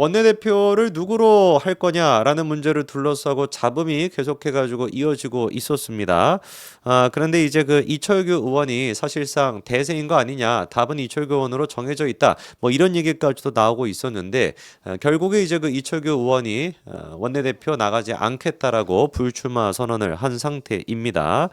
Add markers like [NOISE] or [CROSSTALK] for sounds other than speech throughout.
원내대표를 누구로 할 거냐라는 문제를 둘러싸고 잡음이 계속해가지고 이어지고 있었습니다. 아, 그런데 이제 그 이철규 의원이 사실상 대세인 거 아니냐, 답은 이철규 의원으로 정해져 있다. 뭐 이런 얘기까지도 나오고 있었는데 아, 결국에 이제 그 이철규 의원이 아, 원내대표 나가지 않겠다라고 불출마 선언을 한 상태입니다.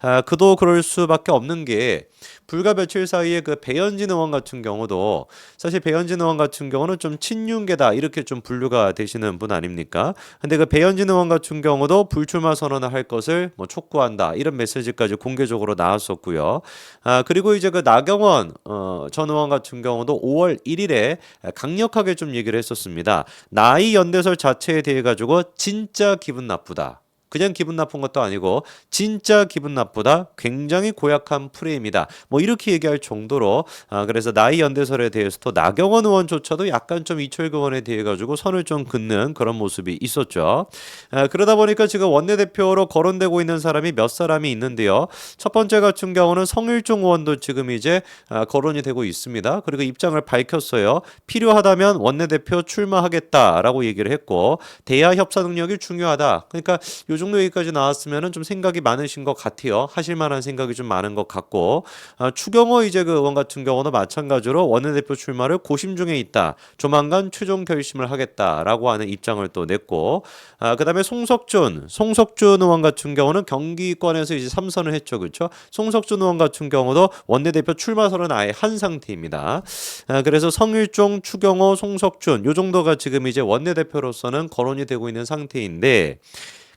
아, 그도 그럴 수밖에 없는 게 불과 며칠 사이에 그 배현진 의원 같은 경우도 사실 배현진 의원 같은 경우는 좀 친윤계다 이렇게 좀 분류가 되시는 분 아닙니까? 근데 그 배현진 의원 같은 경우도 불출마 선언을 할 것을 뭐 촉구한다 이런 메시지까지 공개적으로 나왔었고요. 아 그리고 이제 그 나경원 어, 전 의원 같은 경우도 5월 1일에 강력하게 좀 얘기를 했었습니다. 나이 연대설 자체에 대해 가지고 진짜 기분 나쁘다. 그냥 기분 나쁜 것도 아니고 진짜 기분 나쁘다. 굉장히 고약한 프레임이다. 뭐 이렇게 얘기할 정도로 아 그래서 나이 연대설에 대해서도 나경원 의원조차도 약간 좀 이철규 의원에 대해 가지고 선을 좀 긋는 그런 모습이 있었죠. 아 그러다 보니까 지금 원내대표로 거론되고 있는 사람이 몇 사람이 있는데요. 첫 번째 같은 경우는 성일종 의원도 지금 이제 아, 거론이 되고 있습니다. 그리고 입장을 밝혔어요. 필요하다면 원내대표 출마하겠다라고 얘기를 했고 대야 협사 능력이 중요하다. 그러니까 요 정도 얘기까지 나왔으면은 좀 생각이 많으신 것 같아요. 하실 만한 생각이 좀 많은 것 같고 아, 추경호 이제 그 의원 같은 경우는 마찬가지로 원내대표 출마를 고심 중에 있다. 조만간 최종 결심을 하겠다라고 하는 입장을 또 냈고 아, 그다음에 송석준 송석준 의원 같은 경우는 경기권에서 이제 삼선을 했죠, 그렇죠? 송석준 의원 같은 경우도 원내대표 출마 선언 아예 한 상태입니다. 아, 그래서 성일종, 추경호, 송석준 요 정도가 지금 이제 원내대표로서는 거론이 되고 있는 상태인데.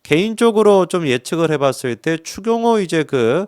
개인적으로 좀 예측을 해봤을 때 추경호 이제 그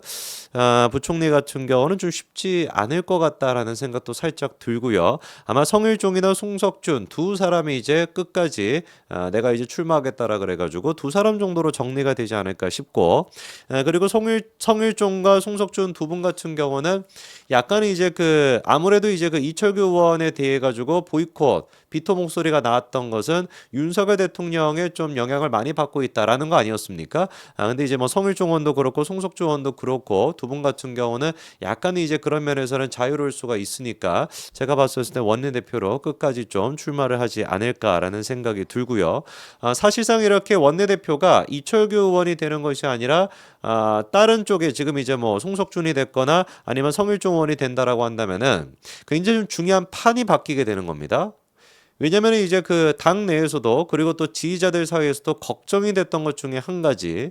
아, 부총리 같은 경우는 좀 쉽지 않을 것 같다라는 생각도 살짝 들고요. 아마 성일종이나 송석준 두 사람이 이제 끝까지 아, 내가 이제 출마하겠다라 그래가지고 두 사람 정도로 정리가 되지 않을까 싶고 아, 그리고 성일 성일종과 송석준 두 분 같은 경우는 약간 이제 그 아무래도 이제 그 이철규 의원에 대해 가지고 보이콧 비토 목소리가 나왔던 것은 윤석열 대통령의 좀 영향을 많이 받고 있다라는 거 아니었습니까? 아 근데 이제 뭐 성일종 의원도 그렇고 송석준 의원도 그렇고 두 분 같은 경우는 약간 이제 그런 면에서는 자유로울 수가 있으니까 제가 봤을 때 원내대표로 끝까지 좀 출마를 하지 않을까라는 생각이 들고요. 아 사실상 이렇게 원내대표가 이철규 의원이 되는 것이 아니라 아 다른 쪽에 지금 이제 뭐 송석준이 됐거나 아니면 성일종 의원이 된다라고 한다면은 굉장히 좀 중요한 판이 바뀌게 되는 겁니다. 왜냐면 이제 그 당 내에서도 그리고 또 지지자들 사이에서도 걱정이 됐던 것 중에 한 가지 에,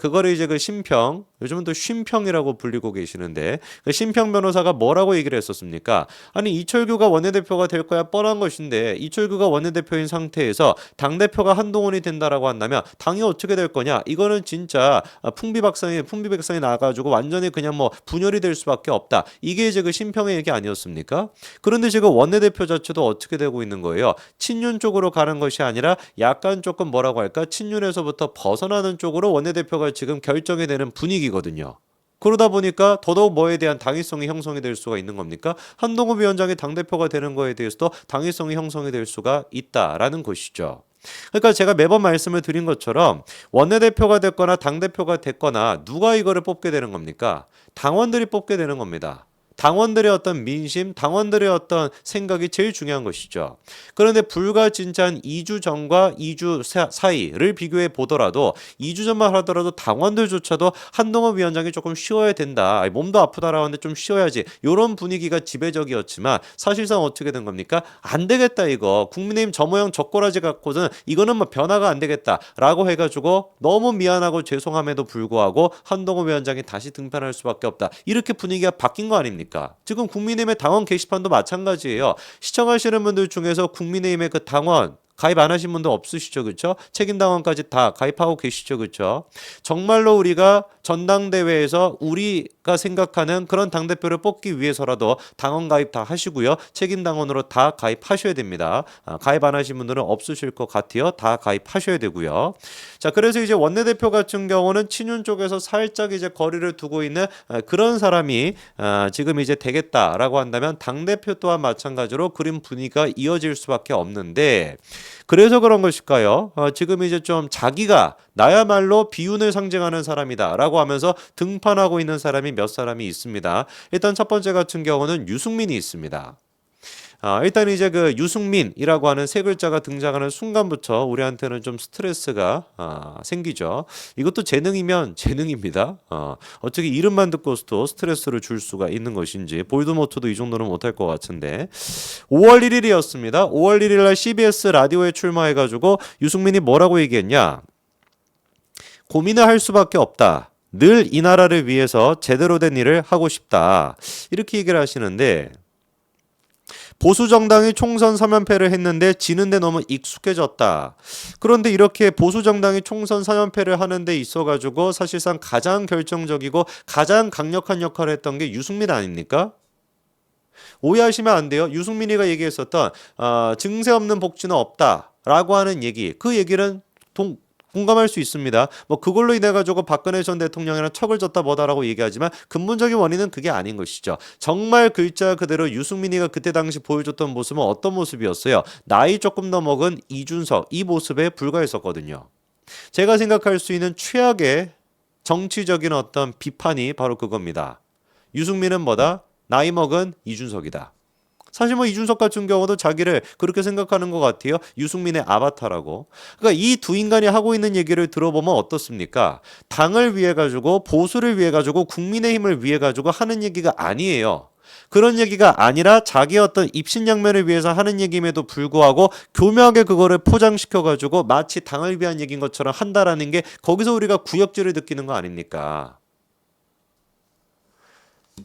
그거를 이제 그 심평 요즘은 또 쉼평이라고 불리고 계시는데 그 심평 변호사가 뭐라고 얘기를 했었습니까? 아니 이철규가 원내대표가 될 거야 뻔한 것인데 이철규가 원내대표인 상태에서 당 대표가 한동훈이 된다라고 한다면 당이 어떻게 될 거냐? 이거는 진짜 풍비박산이 풍비백산이 나가지고 완전히 그냥 뭐 분열이 될 수밖에 없다. 이게 이제 그 심평의 얘기 아니었습니까? 그런데 지금 원내대표 자체도 어떻게 되고 있는 거예요? 친윤 쪽으로 가는 것이 아니라 약간 조금 뭐라고 할까? 친윤에서부터 벗어나는 쪽으로 원내대표 가 지금 결정이 되는 분위기거든요. 그러다 보니까 더더욱 뭐에 대한 당위성이 형성이 될 수가 있는 겁니까? 한동훈 위원장이 당대표가 되는 거에 대해서도 당위성이 형성이 될 수가 있다라는 것이죠. 그러니까 제가 매번 말씀을 드린 것처럼 원내대표가 됐거나 당대표가 됐거나 누가 이거를 뽑게 되는 겁니까? 당원들이 뽑게 되는 겁니다. 당원들의 어떤 민심, 당원들의 어떤 생각이 제일 중요한 것이죠. 그런데 불과 진짜 한 2주 전과 2주 사이를 비교해 보더라도 2주 전만 하더라도 당원들조차도 한동훈 위원장이 조금 쉬어야 된다. 몸도 아프다라고 하는데 좀 쉬어야지. 이런 분위기가 지배적이었지만 사실상 어떻게 된 겁니까? 안 되겠다 이거. 국민의힘 저 모양 저 꼬라지 갖고는 이거는 뭐 변화가 안 되겠다라고 해가지고 너무 미안하고 죄송함에도 불구하고 한동훈 위원장이 다시 등판할 수밖에 없다. 이렇게 분위기가 바뀐 거 아닙니까? 아닙니까? 지금 국민의힘의 당원 게시판도 마찬가지예요. 시청하시는 분들 중에서 국민의힘의 그 당원 가입 안 하신 분도 없으시죠, 그렇죠? 책임 당원까지 다 가입하고 계시죠, 그렇죠? 정말로 우리가 전당대회에서 우리 가 생각하는 그런 당 대표를 뽑기 위해서라도 당원 가입 다 하시고요, 책임 당원으로 다 가입하셔야 됩니다. 아, 가입 안 하신 분들은 없으실 것 같아요. 다 가입하셔야 되고요. 자, 그래서 이제 원내 대표 같은 경우는 친윤 쪽에서 살짝 이제 거리를 두고 있는 아, 그런 사람이 아, 지금 이제 되겠다라고 한다면 당 대표 또한 마찬가지로 그림 분위기가 이어질 수밖에 없는데. 그래서 그런 것일까요? 어, 지금 이제 좀 자기가 나야말로 비운을 상징하는 사람이다라고 하면서 등판하고 있는 사람이 몇 사람이 있습니다. 일단 첫 번째 같은 경우는 유승민이 있습니다. 아, 일단 이제 그 유승민이라고 하는 세 글자가 등장하는 순간부터 우리한테는 좀 스트레스가 아, 생기죠. 이것도 재능이면 재능입니다. 어, 어떻게 이름만 듣고서도 스트레스를 줄 수가 있는 것인지 볼드모트도 이 정도는 못할 것 같은데 5월 1일이었습니다. 5월 1일 날 CBS 라디오에 출마해가지고 유승민이 뭐라고 얘기했냐? 고민을 할 수밖에 없다. 늘 이 나라를 위해서 제대로 된 일을 하고 싶다. 이렇게 얘기를 하시는데 보수 정당이 총선 3연패를 했는데 지는데 너무 익숙해졌다. 그런데 이렇게 보수 정당이 총선 3연패를 하는 데 있어 가지고 사실상 가장 결정적이고 가장 강력한 역할을 했던 게 유승민 아닙니까? 오해하시면 안 돼요. 유승민이가 얘기했었던 어, 증세 없는 복지는 없다라고 하는 얘기. 그 얘기는 동, 공감할 수 있습니다. 뭐 그걸로 인해 가지고 박근혜 전 대통령이랑 척을 졌다 뭐다라고 얘기하지만 근본적인 원인은 그게 아닌 것이죠. 정말 글자 그대로 유승민이가 그때 당시 보여줬던 모습은 어떤 모습이었어요? 나이 조금 더 먹은 이준석 이 모습에 불과했었거든요. 제가 생각할 수 있는 최악의 정치적인 어떤 비판이 바로 그겁니다. 유승민은 뭐다? 나이 먹은 이준석이다. 사실 뭐 이준석 같은 경우도 자기를 그렇게 생각하는 것 같아요. 유승민의 아바타라고. 그러니까 이 두 인간이 하고 있는 얘기를 들어보면 어떻습니까? 당을 위해 가지고 보수를 위해 가지고 국민의힘을 위해 가지고 하는 얘기가 아니에요. 그런 얘기가 아니라 자기 어떤 입신양면을 위해서 하는 얘기임에도 불구하고 교묘하게 그거를 포장시켜 가지고 마치 당을 위한 얘기인 것처럼 한다라는 게 거기서 우리가 구역질을 느끼는 거 아닙니까?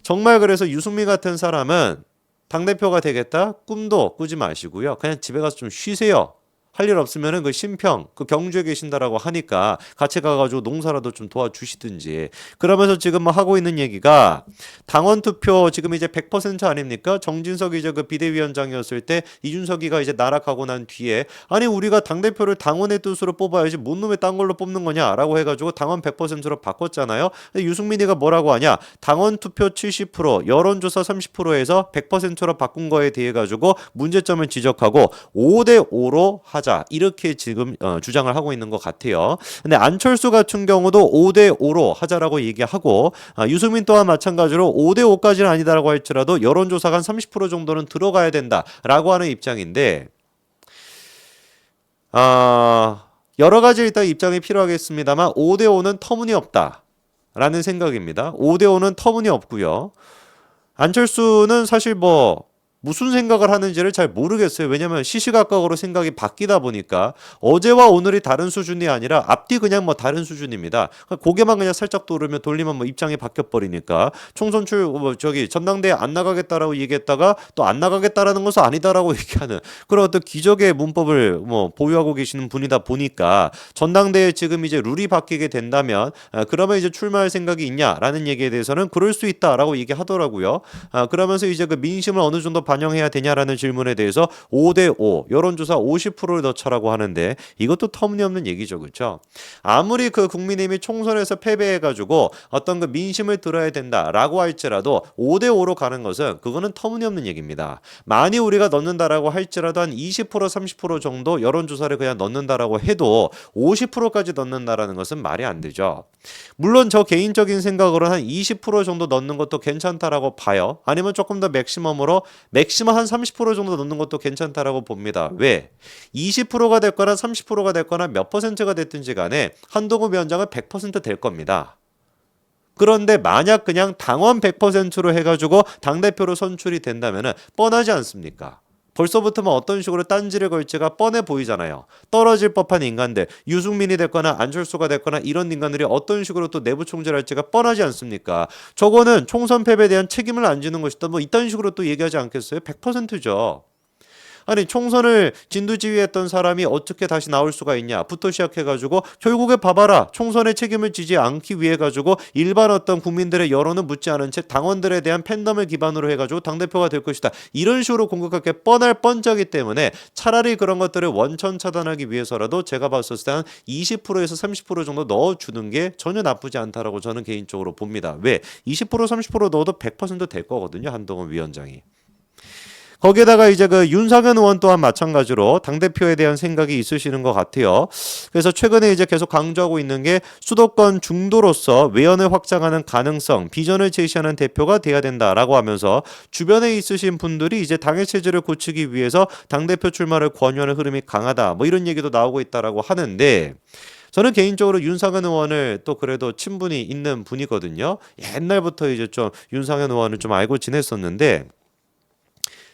정말 그래서 유승민 같은 사람은 당대표가 되겠다? 꿈도 꾸지 마시고요. 그냥 집에 가서 좀 쉬세요. 할 일 없으면은 그 신평, 그 경주에 계신다라고 하니까 같이 가가지고 농사라도 좀 도와주시든지. 그러면서 지금 뭐 하고 있는 얘기가 당원 투표 지금 이제 100% 아닙니까? 정진석이 이제 그 비대위원장이었을 때 이준석이가 이제 나락하고 난 뒤에 아니 우리가 당 대표를 당원의 뜻으로 뽑아야지 뭔 놈의 딴 걸로 뽑는 거냐라고 해가지고 당원 100%로 바꿨잖아요. 근데 유승민이가 뭐라고 하냐? 당원 투표 70%, 여론조사 30%에서 100%로 바꾼 거에 대해 가지고 문제점을 지적하고 5대 5로 하 자. 이렇게 지금 어, 주장을 하고 있는 것 같아요. 근데 안철수 같은 경우도 5대 5로 하자라고 얘기하고 아, 유승민 또한 마찬가지로 5대 5까지는 아니다라고 할지라도 여론조사가 한 30% 정도는 들어가야 된다라고 하는 입장인데 아 여러 가지 일단 입장이 필요하겠습니다만 5대 5는 터무니없다 라는 생각입니다. 5대 5는 터무니없고요. 안철수는 사실 뭐 무슨 생각을 하는지를 잘 모르겠어요. 왜냐면 시시각각으로 생각이 바뀌다 보니까 어제와 오늘이 다른 수준이 아니라 앞뒤 그냥 뭐 다른 수준입니다. 고개만 그냥 살짝 돌으면 돌리면 뭐 입장이 바뀌어 버리니까 총선 출뭐 저기 전당대회 안 나가겠다라고 얘기했다가 또 안 나가겠다라는 것은 아니다라고 [LAUGHS] 얘기하는 그런 어떤 기적의 문법을 뭐 보유하고 계시는 분이다 보니까 전당대회 지금 이제 룰이 바뀌게 된다면 아, 그러면 이제 출마할 생각이 있냐라는 얘기에 대해서는 그럴 수 있다라고 얘기하더라고요. 아, 그러면서 이제 그 민심을 어느 정도 반영해야 되냐라는 질문에 대해서 5대 5 여론조사 50%를 넣자라고 하는데 이것도 터무니없는 얘기죠. 그렇죠? 아무리 그 국민의힘이 총선에서 패배해 가지고 어떤 그 민심을 들어야 된다라고 할지라도 5대 5로 가는 것은 그거는 터무니없는 얘기입니다. 많이 우리가 넣는다라고 할지라도 한 20% 30% 정도 여론조사를 그냥 넣는다라고 해도 50%까지 넣는다라는 것은 말이 안 되죠. 물론 저 개인적인 생각으로는 한20% 정도 넣는 것도 괜찮다라고 봐요. 아니면 조금 더 맥시멈으로 맥시멈 한 30% 정도 넣는 것도 괜찮다라고 봅니다. 왜? 20%가 됐거나 30%가 됐거나 몇 퍼센트가 됐든지 간에 한동훈 위원장은 100%될 겁니다. 그런데 만약 그냥 당원 100%로 해가지고 당대표로 선출이 된다면 뻔하지 않습니까? 벌써부터 뭐 어떤 식으로 딴지를 걸지가 뻔해 보이잖아요. 떨어질 법한 인간들, 유승민이 됐거나 안철수가 됐거나 이런 인간들이 어떤 식으로 또 내부 총질할지가 뻔하지 않습니까? 저거는 총선 패배에 대한 책임을 안 지는 것이다. 뭐 이딴 식으로 또 얘기하지 않겠어요? 100%죠. 아니 총선을 진두지휘했던 사람이 어떻게 다시 나올 수가 있냐부터 시작해가지고 결국에 봐봐라 총선의 책임을 지지 않기 위해 가지고 일반 어떤 국민들의 여론은 묻지 않은 채 당원들에 대한 팬덤을 기반으로 해가지고 당 대표가 될 것이다 이런 식으로 공격할 게 뻔할 뻔짜기 때문에 차라리 그런 것들을 원천 차단하기 위해서라도 제가 봤을 때 한 20%에서 30% 정도 넣어주는 게 전혀 나쁘지 않다라고 저는 개인적으로 봅니다. 왜 20% 30% 넣어도 100%될 거거든요 한동훈 위원장이. 거기에다가 이제 그 윤상현 의원 또한 마찬가지로 당 대표에 대한 생각이 있으시는 것 같아요. 그래서 최근에 이제 계속 강조하고 있는 게 수도권 중도로서 외연을 확장하는 가능성, 비전을 제시하는 대표가 돼야 된다라고 하면서 주변에 있으신 분들이 이제 당의 체제를 고치기 위해서 당 대표 출마를 권유하는 흐름이 강하다. 뭐 이런 얘기도 나오고 있다라고 하는데. 저는 개인적으로 윤상현 의원을 또 그래도 친분이 있는 분이거든요. 옛날부터 이제 좀 윤상현 의원을 좀 알고 지냈었는데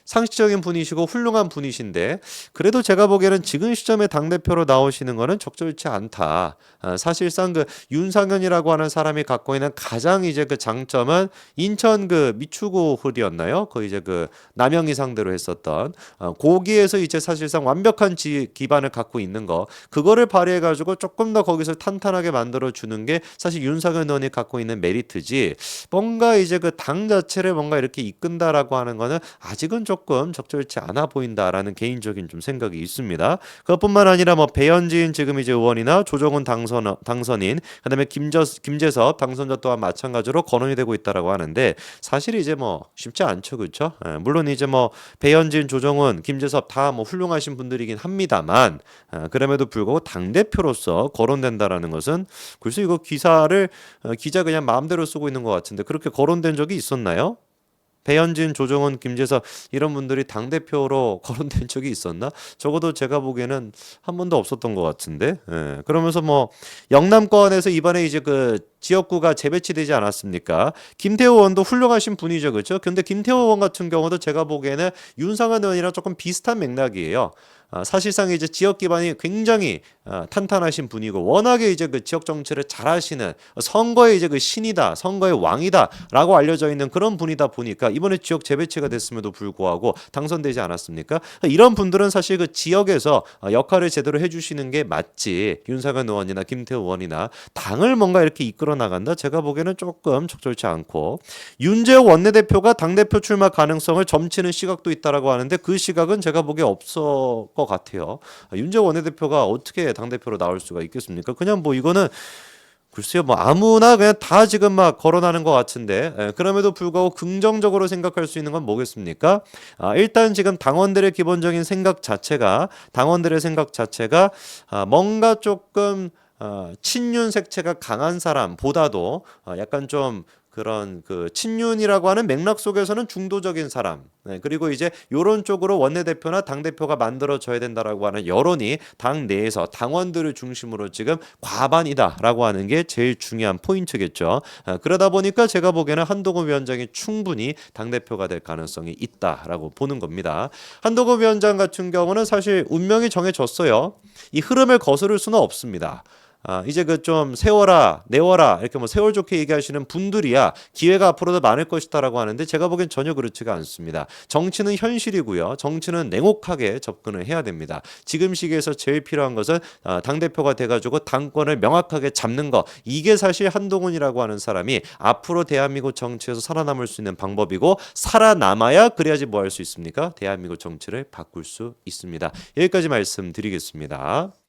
상식적인 분이시고 훌륭한 분이신데 그래도 제가 보기에는 지금 시점에 당 대표로 나오시는 거는 적절치 않다. 아, 사실상 그 윤상현이라고 하는 사람이 갖고 있는 가장 이제 그 장점은 인천 그 미추구 홀이었나요? 그 이제 그 남영이 상대로 했었던 어, 거기에서 이제 사실상 완벽한 지, 기반을 갖고 있는 거 그거를 발휘해 가지고 조금 더 거기서 탄탄하게 만들어 주는 게 사실 윤상현 의원이 갖고 있는 메리트지 뭔가 이제 그 당 자체를 뭔가 이렇게 이끈다라고 하는 거는 아직은 조금 적절치 않아 보인다라는 개인적인 좀 생각이 있습니다. 그것뿐만 아니라 뭐 배현진 지금 이제 의원이나 조정훈 당선 당선인 그다음에 김저 김재섭 당선자 또한 마찬가지로 거론이 되고 있다라고 하는데 사실 이제 뭐 쉽지 않죠, 그렇죠? 예, 물론 이제 뭐 배현진, 조정훈, 김재섭 다 뭐 훌륭하신 분들이긴 합니다만 아, 그럼에도 불구하고 당 대표로서 거론된다라는 것은 글쎄 이거 기사를 어, 기자 그냥 마음대로 쓰고 있는 것 같은데 그렇게 거론된 적이 있었나요? 배현진, 조정훈, 김재섭 이런 분들이 당 대표로 [LAUGHS] 거론된 적이 있었나? 적어도 제가 보기에는 한 번도 없었던 것 같은데. 예. 그러면서 뭐 영남권에서 이번에 이제 그 지역구가 재배치되지 않았습니까? 김태호 의원도 훌륭하신 분이죠, 그렇죠? 근데 김태호 의원 같은 경우도 제가 보기에는 윤상현 의원이랑 조금 비슷한 맥락이에요. 아, 사실상 이제 지역 기반이 굉장히 아, 탄탄하신 분이고 워낙에 이제 그 지역 정치를 잘하시는 선거의 이제 그 신이다, 선거의 왕이다라고 알려져 있는 그런 분이다 보니까 이번에 지역 재배치가 됐음에도 불구하고 당선되지 않았습니까? 이런 분들은 사실 그 지역에서 아, 역할을 제대로 해주시는 게 맞지 윤상현 의원이나 김태호 의원이나 당을 뭔가 이렇게 이끌어 나간다. 제가 보기에는 조금 적절치 않고 윤재호 원내대표가 당 대표 출마 가능성을 점치는 시각도 있다라고 하는데 그 시각은 제가 보기에 없어 것 같아요. 윤재호 원내대표가 어떻게 당 대표로 나올 수가 있겠습니까? 그냥 뭐 이거는 글쎄요, 뭐 아무나 그냥 다 지금 막 거론하는 것 같은데 에, 그럼에도 불구하고 긍정적으로 생각할 수 있는 건 뭐겠습니까? 아, 일단 지금 당원들의 기본적인 생각 자체가 당원들의 생각 자체가 아, 뭔가 조금 어, 친윤 색채가 강한 사람보다도 어, 약간 좀 그런 그 친윤이라고 하는 맥락 속에서는 중도적인 사람. 네, 그리고 이제 요런 쪽으로 원내대표나 당대표가 만들어져야 된다라고 하는 여론이 당 내에서 당원들을 중심으로 지금 과반이다라고 하는 게 제일 중요한 포인트겠죠. 아, 그러다 보니까 제가 보기에는 한동훈 위원장이 충분히 당대표가 될 가능성이 있다라고 보는 겁니다. 한동훈 위원장 같은 경우는 사실 운명이 정해졌어요. 이 흐름을 거스를 수는 없습니다 아, 이제 그 좀 세워라, 내워라 이렇게 뭐 세월 좋게 얘기하시는 분들이야 기회가 앞으로도 많을 것이다라고 하는데 제가 보기엔 전혀 그렇지가 않습니다. 정치는 현실이고요. 정치는 냉혹하게 접근을 해야 됩니다. 지금 시기에서 제일 필요한 것은 아, 당 대표가 돼가지고 당권을 명확하게 잡는 거 이게 사실 한동훈이라고 하는 사람이 앞으로 대한민국 정치에서 살아남을 수 있는 방법이고 살아남아야 그래야지 뭐 할 수 있습니까? 대한민국 정치를 바꿀 수 있습니다. 여기까지 말씀드리겠습니다.